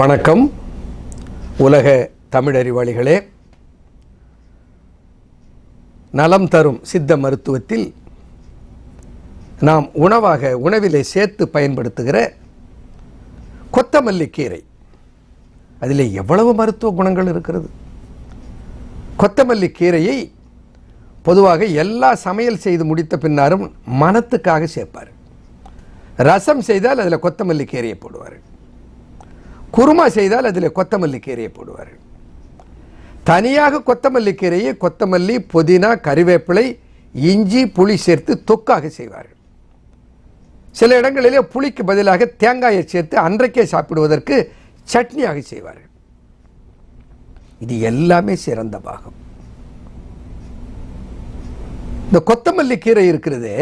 வணக்கம். உலக தமிழறிவாளிகளே நலம் தரும் சித்த மருத்துவத்தில் நாம் உணவாக உணவிலே சேர்த்து பயன்படுத்துகிற கொத்தமல்லி கீரை. அதில் எவ்வளவு மருத்துவ குணங்கள் இருக்கிறது? கொத்தமல்லி கீரையை பொதுவாக எல்லா சமையல் செய்து முடித்த பின்னாரும் மனத்துக்காக சேர்ப்பார். ரசம் செய்தால் அதில் கொத்தமல்லி கீரையை போடுவார். குருமா செய்தால் அதில் கொத்தமல்லி கீரையை போடுவார்கள். தனியாக கொத்தமல்லி கீரையை கொத்தமல்லி புதினா கறிவேப்பிலை இஞ்சி புளி சேர்த்து தொக்காக செய்வார்கள். சில இடங்களிலே புளிக்கு பதிலாக தேங்காயை சேர்த்து அன்றைக்கே சாப்பிடுவதற்கு சட்னியாக செய்வார்கள். இது எல்லாமே சிறந்த பாகம். இந்த கொத்தமல்லி கீரை இருக்கிறதே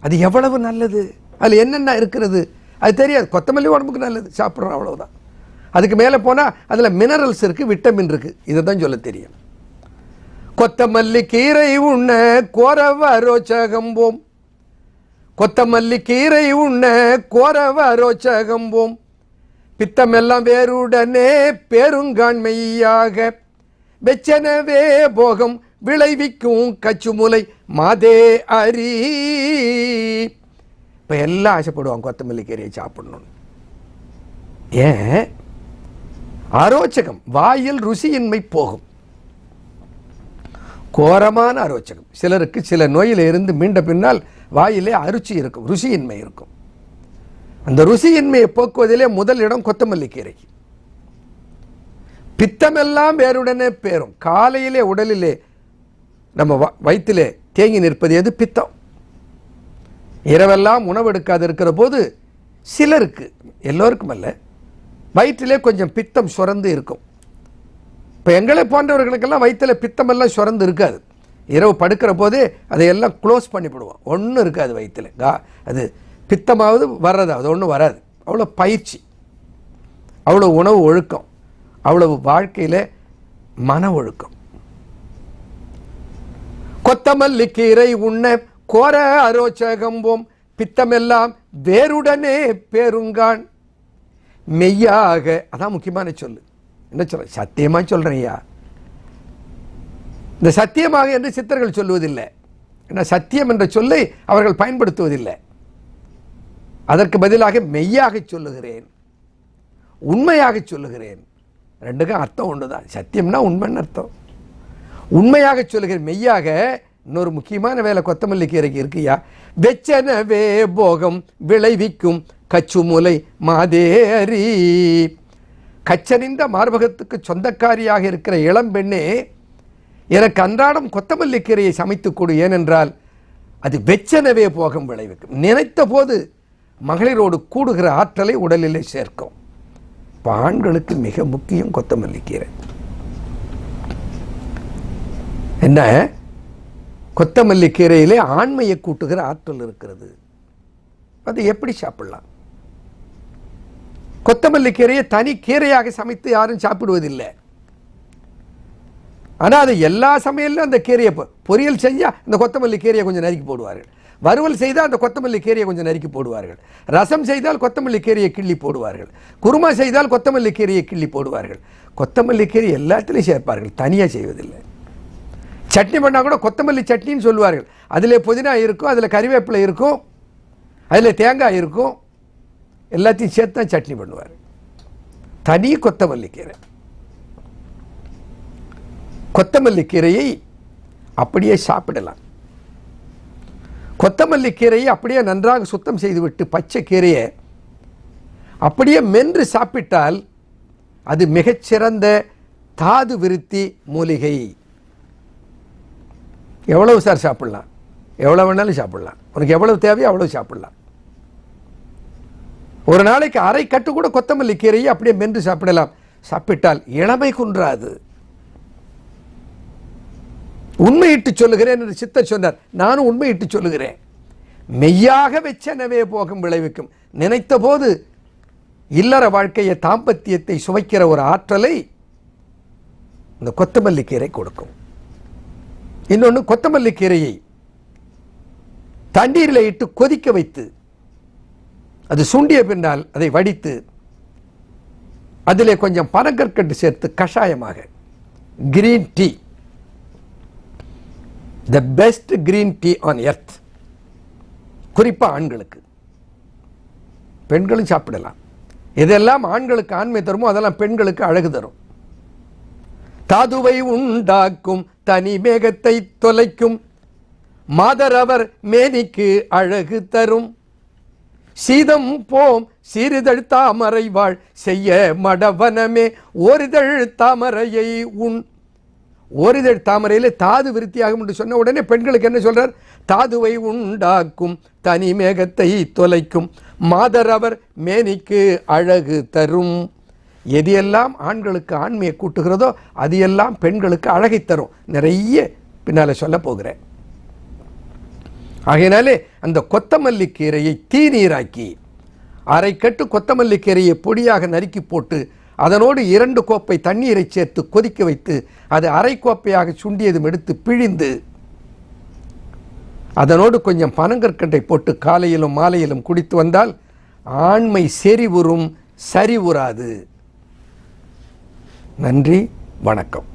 அது எவ்வளவு நல்லது? அதில் என்னென்ன இருக்கிறது? அது தெரியாது. கொத்தமல்லி உடம்புக்கு நல்லது. சாப்பிட்றோம் அவ்வளவுதான். அதுக்கு மேலே போனால் அதில் மினரல்ஸ் இருக்குது விட்டமின் இருக்குது இதை தான் சொல்ல தெரியும். கொத்தமல்லி கீரை உண்ண கோரவரோச்சகம்போம் கொத்தமல்லி கீரை உண்ண கோரவரோச்சகம்போம் பித்தமெல்லாம் வேறுடனே பெருங்காண்மையாக. வெச்சனவே போகம் விளைவிக்கும் கச்சுமுலை மாதே அரி. இப்போ எல்லாம் ஆசைப்படுவாங்க கொத்தமல்லி கீரையை சாப்பிடணும்னு. ஏன்? அரோச்சகம் வாயில் ருசியின்மை போகும். கோரமான அரோச்சகம். சிலருக்கு சில நோயில் இருந்து மீண்ட பின்னால் வாயிலே அருச்சி இருக்கும் ருசியின்மை இருக்கும். அந்த ருசியின்மையை போக்குவதிலே முதல் இடம் கொத்தமல்லி கீரை. பித்தமெல்லாம் வேறுடனே பேரும். காலையிலே உடலிலே நம்ம வ- வயிற்றிலே தேங்கி நிற்பது எது? பித்தம். இரவெல்லாம் உணவு எடுக்காது இருக்கிற போது சிலருக்கு எல்லோருக்கும் அல்ல வயிற்றிலே கொஞ்சம் பித்தம் சுரந்து இருக்கும். இப்போ எங்களை போன்றவர்களுக்கெல்லாம் வயிற்றில் பித்தமெல்லாம் சுரந்து இருக்காது. இரவு படுக்கிற போதே அதையெல்லாம் க்ளோஸ் பண்ணிவிடுவோம் ஒன்றும் இருக்காது வயிற்றில். கா அது பித்தமாவது வர்றதாவது ஒன்றும் வராது. அவ்வளோ பயிற்சி. அவ்வளோ உணவு ஒழுக்கம். அவ்வளவு வாழ்க்கையில் மன ஒழுக்கம். கொத்தமல்லி கீரை உண்ண கோர அரோச்சகம்போம் பித்தமெல்லாம் வேருடனே பேருங்கான். மெய்யாக அதான் முக்கியமான சொல்லு. என்ன சொல்ற? சத்தியமா சொல்கிறேன் ஐயா இந்த சத்தியமாக என்று சித்தர்கள் சொல்லுவதில்லை. ஏன்னா சத்தியம் என்ற சொல்லை அவர்கள் பயன்படுத்துவதில்லை. அதற்கு பதிலாக மெய்யாக சொல்லுகிறேன். உண்மையாக சொல்லுகிறேன். ரெண்டுக்கும் அர்த்தம் ஒன்று தான் சத்தியம்னா உண்மைன்னு அர்த்தம். உண்மையாக சொல்லுகிறேன். மெய்யாக இன்னொரு முக்கியமான வேலை கொத்தமல்லி கீரைக்கு இருக்குயா? வெச்சனவே போகம் விளைவிக்கும் கச்சுமுலை மாதேரி. கச்சனிந்த மார்பகத்துக்கு சொந்தக்காரியாக இருக்கிற இளம்பெண்ணே எனக்கு அன்றாடம் கொத்தமல்லி கீரையை சமைத்துக் கொடு ஏனென்றால் அது வெச்சனவே போகம் விளைவிக்கும் நினைத்த போது மகளிரோடு கூடுகிற ஆற்றலை உடலிலே சேர்க்கும். பாண்களுக்கு ஆண்களுக்கு மிக முக்கியம் கொத்தமல்லி கீரை. என்ன? கொத்தமல்லி கீரையிலே ஆண்மையை கூட்டுகிற ஆற்றல் இருக்கிறது. அது எப்படி சாப்பிடலாம்? கொத்தமல்லி கீரையை தனி கீரையாக சமைத்து யாரும் சாப்பிடுவதில்லை. ஆனால் அது எல்லா சமையலும் அந்த கீரையை பொரியல் செஞ்சால் அந்த கொத்தமல்லி கீரையை கொஞ்சம் நறுக்கி போடுவார்கள். வறுவல் செய்தால் அந்த கொத்தமல்லி கீரையை கொஞ்சம் நறுக்கி போடுவார்கள். ரசம் செய்தால் கொத்தமல்லி கீரையை கிள்ளி போடுவார்கள். குருமா செய்தால் கொத்தமல்லி கீரையை கிள்ளி போடுவார்கள். கொத்தமல்லி கீரை எல்லாத்துலேயும் சேர்ப்பார்கள் தனியாக செய்வதில்லை. சட்னி பண்ணால் கூட கொத்தமல்லி சட்னின்னு சொல்லுவார்கள். அதில் புதினா இருக்கும் அதில் கறிவேப்பிலை இருக்கும் அதில் தேங்காய் இருக்கும். எல்லாத்தையும் சேர்த்து தான் சட்னி பண்ணுவார். தனி கொத்தமல்லி கீரை. கொத்தமல்லி கீரையை அப்படியே சாப்பிடலாம். கொத்தமல்லி கீரையை அப்படியே நன்றாக சுத்தம் செய்துவிட்டு பச்சை கீரையை அப்படியே மென்று சாப்பிட்டால் அது மிகச்சிறந்த தாது விருத்தி மூலிகை. எவ்வளவு சார் சாப்பிடலாம்? எவ்வளோ வேணாலும் சாப்பிடலாம். உனக்கு எவ்வளவு தேவையோ அவ்வளவு சாப்பிடலாம். ஒரு நாளைக்கு அரை கட்டு கூட கொத்தமல்லி கீரையை அப்படியே மென்று சாப்பிடலாம். சாப்பிட்டால் இளமை குன்றாது. உண்மையிட்டு சொல்லுகிறேன் என்று சித்தர் சொன்னார். நானும் உண்மையிட்டு சொல்லுகிறேன். மெய்யாக வெச்சனவே போகும் விளைவிக்கும். நினைத்த போது இல்லற வாழ்க்கையை தாம்பத்தியத்தை சுவைக்கிற ஒரு ஆற்றலை இந்த கொத்தமல்லி கீரை கொடுக்கும். இன்னொன்று கொத்தமல்லி கீரையை தண்ணீரில் இட்டு கொதிக்க வைத்து அது சுண்டிய பின்னால் அதை வடித்து அதிலே கொஞ்சம் பனங்கற்கண்டு சேர்த்து கஷாயமாக green tea the best green tea on earth குறிப்பாக ஆண்களுக்கு. பெண்களும் சாப்பிடலாம். எதெல்லாம் ஆண்களுக்கு ஆண்மை தருமோ அதெல்லாம் பெண்களுக்கு அழகு தரும். தாதுவை உண்டாக்கும் தனி மேகத்தை தொலைக்கும். மாதரவர் மேனிக்கு அழகு தரும். சீதம் போம் சிறிதழ் தாமரை வாழ் செய்ய மடவனமே. ஓரிதழ் தாமரையை உன் ஓரிதழ் தாமரையில் தாது விருத்தியாகும் என்று சொன்ன உடனே பெண்களுக்கு என்ன சொல்கிறார் தாதுவை உண்டாக்கும் தனி மேகத்தை தொலைக்கும். மாதர் அவர் மேனிக்கு அழகு தரும். எது எல்லாம் ஆண்களுக்கு ஆண்மையை கூட்டுகிறதோ அது எல்லாம் பெண்களுக்கு அழகை தரும். நிறைய பின்னால் சொல்ல போகிறேன். ஆகையினாலே அந்த கொத்தமல்லி கீரையை தீநீராக்கி அரை கட்டு கொத்தமல்லி கீரையை பொடியாக நறுக்கி போட்டு அதனோடு இரண்டு கோப்பை தண்ணீரை சேர்த்து கொதிக்க வைத்து அது அரை கோப்பையாக சுண்டியதும் எடுத்து பிழிந்து அதனோடு கொஞ்சம் பனங்கற்கண்டை போட்டு காலையிலும் மாலையிலும் குடித்து வந்தால் ஆண்மை செறிவுறும் சரிவுறாது. நன்றி வணக்கம்.